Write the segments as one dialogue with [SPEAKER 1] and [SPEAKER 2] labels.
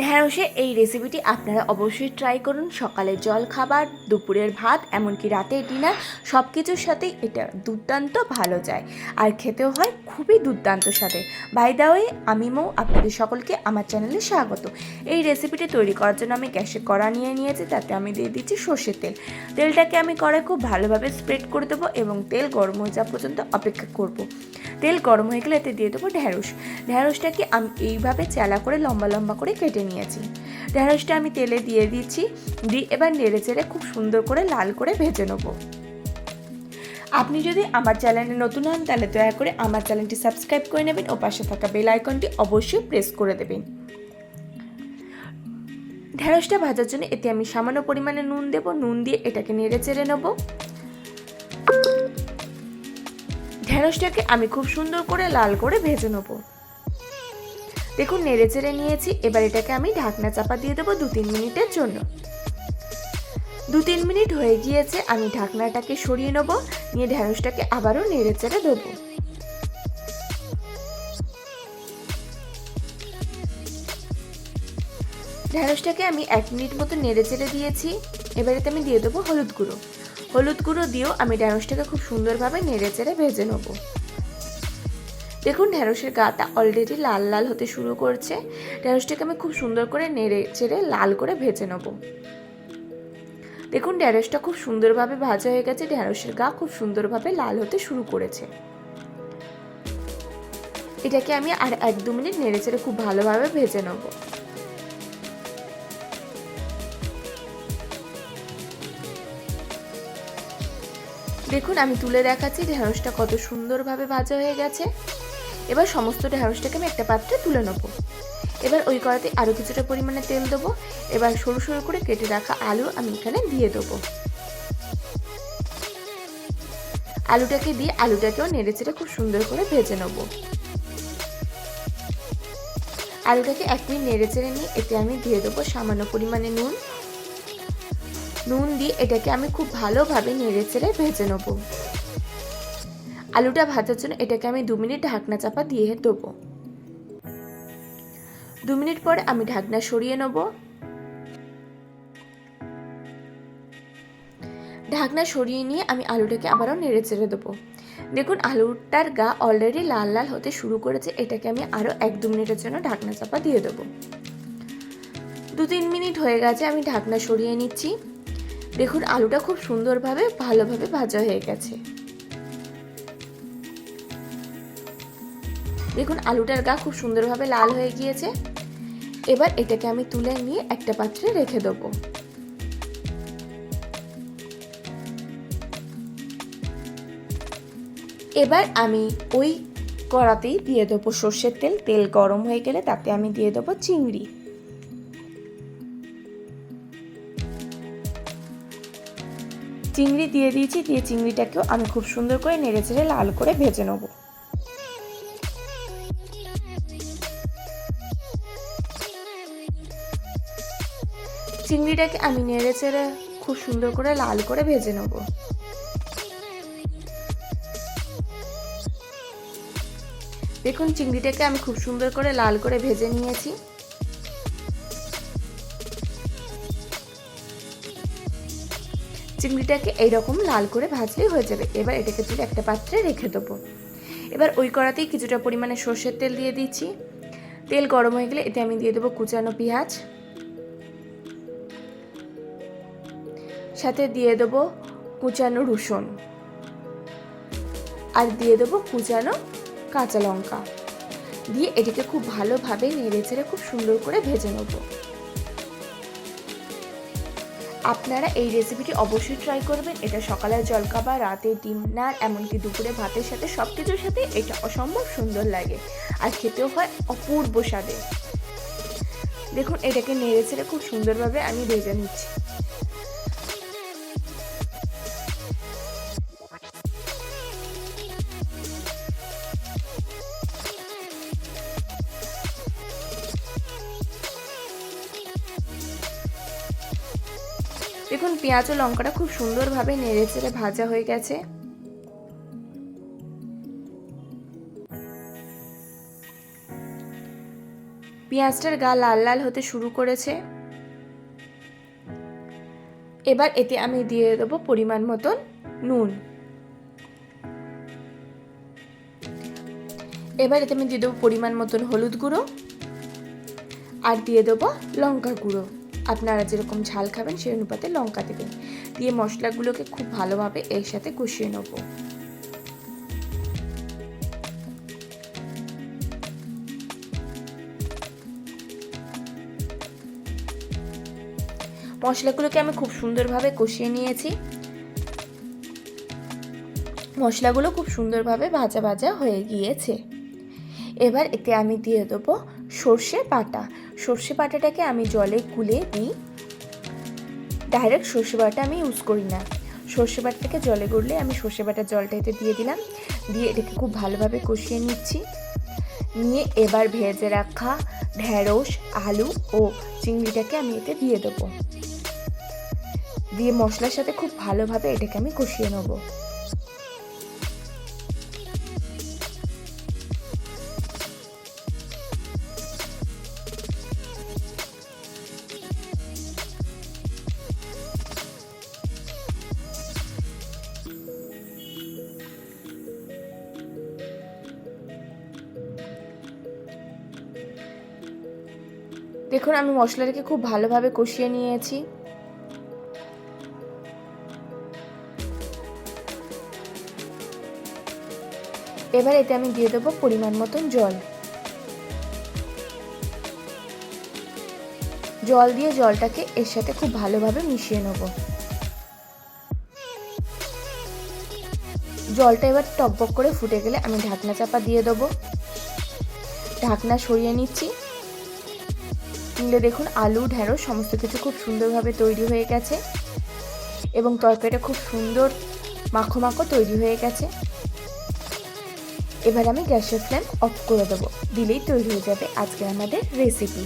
[SPEAKER 1] ঢ্যাঁড়সে এই রেসিপিটি আপনারা অবশ্যই ট্রাই করুন। সকালে জল খাবার, দুপুরের ভাত, এমনকি রাতের ডিনার সব কিছুর সাথেই এটা দুর্দান্ত ভালো যায়। আর খেতেও হয় খুবই দুর্দান্ত সাথে বাই দা ওয়ে আমি মৌ, আপনাদের সকলকে আমার চ্যানেলে স্বাগত। এই রেসিপিটি তৈরি করার জন্য আমি গ্যাসে কড়া নিয়ে নিয়েছি, তাতে আমি দিয়ে দিচ্ছি সর্ষের তেল। তেলটাকে আমি কড়ায় খুব ভালোভাবে স্প্রেড করে দেবো এবং তেল গরম হয়ে যাওয়া পর্যন্ত অপেক্ষা করব। তেল গরম হয়ে গেলে এতে দিয়ে দেবো ঢ্যাঁড়স ঢ্যাঁড়সটাকে আমি এইভাবে চেলা করে লম্বা লম্বা করে কেটে নিয়েছি। ঢ্যাঁড়সটা আমি তেলে দিয়ে দিচ্ছি দিয়ে এবার নেড়ে চেড়ে খুব সুন্দর করে লাল করে ভেজে নেব। আপনি যদি আমার চ্যানেলে নতুন হন, তাহলে দয়া করে আমার চ্যানেলটি সাবস্ক্রাইব করে নেবেন ও পাশে থাকা বেল আইকনটি অবশ্যই প্রেস করে দেবেন। ঢেঁড়সটা ভাজার জন্য এতে আমি সামান্য পরিমাণে নুন দেব, নুন দিয়ে এটাকে নেড়ে চেড়ে নেব। ঢেঁড়সটাকে আমি খুব সুন্দর করে লাল করে ভেজে নেব। দেখুন, নেড়ে চেড়ে নিয়েছি। এবার এটাকে আমি ঢাকনা চাপা দিয়ে দেবো দু তিন মিনিটের জন্য। দু তিন মিনিট হয়ে গিয়েছে, আমি ঢাকনাটাকে সরিয়ে নেব, নিয়ে ঢ্যাঁড়সটাকে আবারও নেড়ে চেড়ে দেবো। ঢ্যাঁড়সটাকে আমি এক মিনিট মতো নেড়ে চেড়ে দিয়েছি। এবারেতে আমি দিয়ে দেবো হলুদ গুঁড়ো। হলুদ গুঁড়ো দিয়েও আমি ঢ্যাঁড়সটাকে খুব সুন্দরভাবে নেড়ে চেড়ে ভেজে নেব। দেখুন ঢ্যাঁড়সের গাটা অলরেডি লাল লাল হতে শুরু করছে। ঢ্যাঁড়সটাকে আমি খুব সুন্দর করে নেড়ে চেড়ে লাল করে ভেজে নেব। দেখুন ঢ্যাঁড়সটা খুব সুন্দরভাবে ভাজা হয়ে গেছে ঢ্যাঁড়সের গা খুব সুন্দরভাবে লাল হতে শুরু করেছে। এটাকে আমি আর এক দু মিনিট নেড়ে চেড়ে খুব ভালোভাবে ভেজে নেব। দেখুন, আমি তুলে দেখাচ্ছি ঢেঁড়সটা কত সুন্দরভাবে ভাজা হয়ে গেছে। এবার সমস্ত ঢেঁড়সটাকে আমি একটা পাত্রে তুলে নেব। এবার ওই কড়াতে আরও কিছুটা পরিমাণে তেল দেবো। এবার সরু সরু করে কেটে রাখা আলু আমি এখানে দিয়ে দেবো। আলুটাকে দিয়ে আলুটাকেও নেড়ে চেড়ে খুব সুন্দর করে ভেজে নেব। আলুটাকে এক মিনিট নেড়ে চেড়ে নিয়ে এতে আমি দিয়ে দেবো সামান্য পরিমাণে নুন। নুন দিয়ে এটাকে আমি খুব ভালোভাবে নেড়ে চেড়ে ভেজে নেব। আলুটা ভাজার জন্য এটাকে আমি দু মিনিট ঢাকনা চাপা দিয়ে দেবো। দু মিনিট পরে আমি ঢাকনা সরিয়ে নেব। ঢাকনা সরিয়ে নিয়ে আমি আলুটাকে আবারও নেড়ে চেড়ে দেবো। দেখুন, আলুটার গা অলরেডি লাল লাল হতে শুরু করেছে, এটাকে আমি আরও এক দু মিনিটের জন্য ঢাকনা চাপা দিয়ে দেবো। দু তিন মিনিট হয়ে গেছে, আমি ঢাকনা সরিয়ে নিচ্ছি। দেখুন, আলুটা খুব সুন্দরভাবে, ভালোভাবে ভাজা হয়ে গেছে। দেখুন, আলুটার গা খুব সুন্দরভাবে লাল হয়ে গিয়েছে। এবার এটাকে আমি তুলে নিয়ে একটা পাত্রে রেখে দেবো। এবার আমি ওই কড়াতেই দিয়ে দেবো সর্ষের তেল। তেল গরম হয়ে গেলে তাতে আমি দিয়ে দেবো চিংড়ি। চিংড়ি দিয়ে দিয়েছি, দিয়ে চিংড়িটাকেও আমি খুব সুন্দর করে নেড়ে চেড়ে লাল করে ভেজে নেব। চিংড়িটাকে আমি নেড়ে চেড়ে খুব সুন্দর করে লাল করে ভেজে নেব। দেখুন, চিংড়িটাকে আমি খুব সুন্দর করে লাল করে ভেজে নিয়েছি। চিংড়িটাকে এইরকম লাল করে ভাজলেই হয়ে যাবে। এবার এটাকে তুলে একটা পাত্রে রেখে দেবো। এবার ওই কড়াতেই কিছুটা পরিমাণে সর্ষের তেল দিয়ে দিচ্ছি। তেল গরম হয়ে গেলে এতে আমি দিয়ে দেবো কুচানো পেঁয়াজ। সাথে দিয়ে দেবো কুচানো রসুন। আর দিয়ে দেবো কুচানো কাঁচা লঙ্কা। দিয়ে এটিকে খুব ভালোভাবে নেড়ে চেড়ে খুব সুন্দর করে ভেজে নেব। আপনারা এই রেসিপিটি অবশ্যই ট্রাই করবেন। এটা সকালের জলখাবার, রাতে ডিম ডিনার এমনকি দুপুরে ভাতের সাথে সব কিছুর সাথে এটা অসম্ভব সুন্দর লাগে আর খেতেও হয় অপূর্ব স্বাদে। দেখুন, এটাকে নেড়ে চেড়ে খুব সুন্দরভাবে আমি ভেজে নিচ্ছি। দেখুন, পেঁয়াজ ও লঙ্কাটা খুব সুন্দরভাবে নেড়ে চেড়ে ভাজা হয়ে গেছে। পেঁয়াজটার গা লাল লাল হতে শুরু করেছে। এবার এতে আমি দিয়ে দেবো পরিমাণ মতন নুন। এবার এতে আমি দিয়ে দেবো পরিমাণ মতন হলুদ গুঁড়ো। আর দিয়ে দেবো লঙ্কা গুঁড়ো। আপনারা যেরকম ঝাল খাবেন, সেই অনুপাতে লঙ্কা দেবেন। দিয়ে মশলাগুলোকে খুব ভালোভাবে এর সাথে কষিয়ে নেব। মশলাগুলোকে আমি খুব সুন্দরভাবে কষিয়ে নিয়েছি। মশলাগুলো খুব সুন্দরভাবে ভাজা ভাজা হয়ে গিয়েছে। এবার এতে আমি দিয়ে দেবো সর্ষে বাটা। সর্ষে বাটাটাকে আমি জলে গুলে দিই ডাইরেক্ট সর্ষে বাটা আমি ইউজ করি না। সর্ষে বাটাটাকে জলে গুললে আমি সর্ষে বাটার জলটা এতে দিয়ে দিলাম। দিয়ে এটাকে খুব ভালোভাবে কষিয়ে নিচ্ছি। নিয়ে এবার ভেজে রাখা ঢ্যাঁড়স আলু ও চিংড়িটাকে আমি এতে দিয়ে দেবো। দিয়ে মশলার সাথে খুব ভালোভাবে এটাকে আমি কষিয়ে নেব। দেখুন, আমি মশলাটাকে খুব ভালোভাবে কষিয়ে নিয়েছি। এবার এতে আমি দিয়ে দেবো পরিমাণ মতন জল। জল দিয়ে জলটাকে এর সাথে খুব ভালোভাবে মিশিয়ে নেব। জলটা এবার টকবক করে ফুটে গেলে আমি ঢাকনা চাপা দিয়ে দেবো। ঢাকনা সরিয়ে নিচ্ছি। নিলে দেখুন আলু, ঢেঁড়স, সমস্ত কিছু খুব সুন্দরভাবে তৈরি হয়ে গেছে। এবং তরকারিটা খুব সুন্দর মাখো মাখো তৈরি হয়ে গেছে। এবার আমি গ্যাসের ফ্লেম অফ করে দেবো। দিলেই তৈরি হয়ে যাবে আজকের আমাদের রেসিপি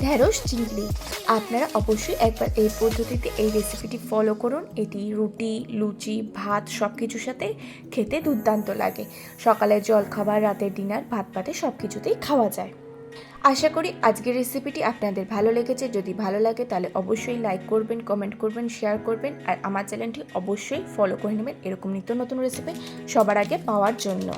[SPEAKER 1] ঢেঁড়স, চিংড়ি, আপনারা অবশ্যই একবার এই পদ্ধতিতে এই রেসিপিটি ফলো করুন। এটি রুটি, লুচি, ভাত সব কিছুর সাথে খেতে দুর্দান্ত লাগে। সকালের জলখাবার, রাতের ডিনার ভাত পাতে সব কিছুতেই খাওয়া যায়। আশা করি আজকের রেসিপিটি আপনাদের ভালো লেগেছে। যদি ভালো লাগে তাহলে অবশ্যই লাইক করবেন কমেন্ট করবেন শেয়ার করবেন আর আমার চ্যানেলটি অবশ্যই ফলো করে নেবেন এরকম নিত্য নতুন রেসিপি সবার আগে পাওয়ার জন্য।